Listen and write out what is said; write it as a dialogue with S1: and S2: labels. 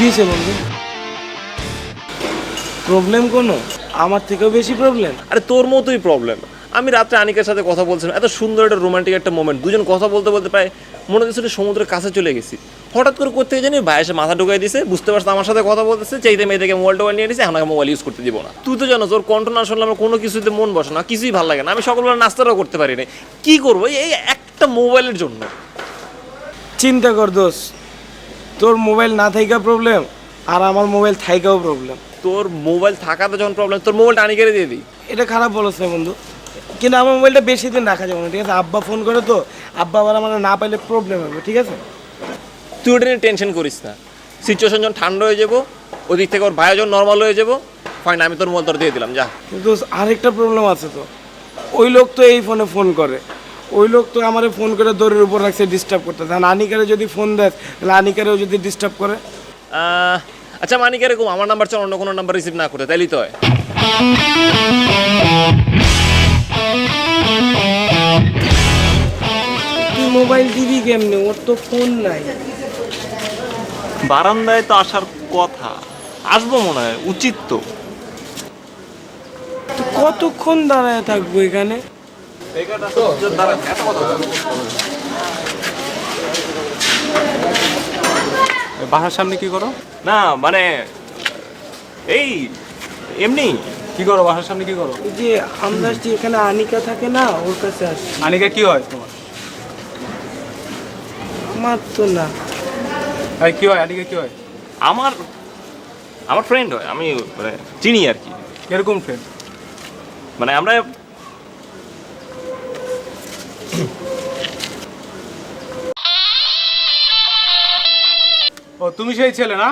S1: কি হয়েছে বন্ধু? প্রবলেম কোনো? আমার থেকেও বেশি প্রবলেম
S2: আরে তোর মতোই প্রবলেম আমি রাত্রে আনিকার সাথে কথা বলছিলাম এত সুন্দর একটা রোমান্টিক একটা মোমেন্ট দুজন কথা বলতে বলতে প্রায় মনে হচ্ছিল সমুদ্রের কাছে চলে গেছি। হঠাৎ করে করতে জানি ভাই এসে মাথা ঢুকাই দিছে বুঝতে পারছে আমার সাথে কথা বলতেছে চাইতে মেয়ে থেকে মোবাইল টোবাইল নিয়ে নিছে এখন মোবাইল ইউজ করতে দিব না। তুই তো জানো তোর কণ্ঠ না শুনলে আমার কোনো কিছুতে মন বসে না কিছুই ভালো লাগে না। আমি সকালবেলা নাস্তাটাও করতে পারি না কী করব? এই একটা মোবাইলের জন্য।
S1: চিন্তা কর দোষ তোর মোবাইল না থাইকা প্রবলেম আর আমার মোবাইল থাইকাও প্রবলেম
S2: তোর মোবাইল থাকাতে যখন প্রবলেম তোর মোবাইলটা আনিকারে দিয়ে দিই।
S1: এটা খারাপ বলছ না বন্ধু। কিন্তু আমার মোবাইলটা বেশি দিন রাখা যাবে না ঠিক আছে? আব্বা ফোন করে তো আব্বা আবার আমার না পাইলে প্রবলেম হবে ঠিক আছে?
S2: তুই ওটা নিয়ে টেনশন করিস না। সিচুয়েশন যখন ঠান্ডা হয়ে যাব ওদিক থেকে ওর ভাইও যখন নর্মাল হয়ে যাব ফাইন আমি তোর মোবাইল তোর দিয়ে দিলাম যা।
S1: কিন্তু আরেকটা প্রবলেম আছে তো। ওই লোক তো এই ফোনে ফোন করে। ওই লোক তো আমারে ফোন করে দৌড়ের উপর রাখছে ডিস্টার্ব করতে। আর আনিকারে যদি ফোন দেয় তাহলে আনিকারেও যদি ডিস্টার্ব করে?
S2: আচ্ছা মানিক এরকম আমার নাম্বার ছাড়া অন্য কোনো নাম্বার রিসিভ না করে তাইলেই তো হয়।
S1: তুই মোবাইল দিবি কেমনে? ওর তো ফোন নাই।
S2: বারান্দায় তো আসার কথা। আসব মনে হয় উচিত তো।
S1: কতক্ষণ দাঁড়ায় থাকব এখানে?
S3: বাসার সামনে কি করো?
S2: না মানে এই এমনি।
S3: কি করো বাসার সামনে কি করো?
S1: ওই যে আমরা যে এখানে আনিকা থাকে না ওর কাছে আসি
S3: আনিকা কি হয় তোমার?
S1: আমার তো না।
S3: ভাই কি হয় আনিকা কি হয়?
S2: আমার আমার ফ্রেন্ড হয় আমি মানে চিনি আর কি।
S3: কীরকম ফ্রেন্ড
S2: মানে আমরা
S3: ও তুমি সেই ছেলে না?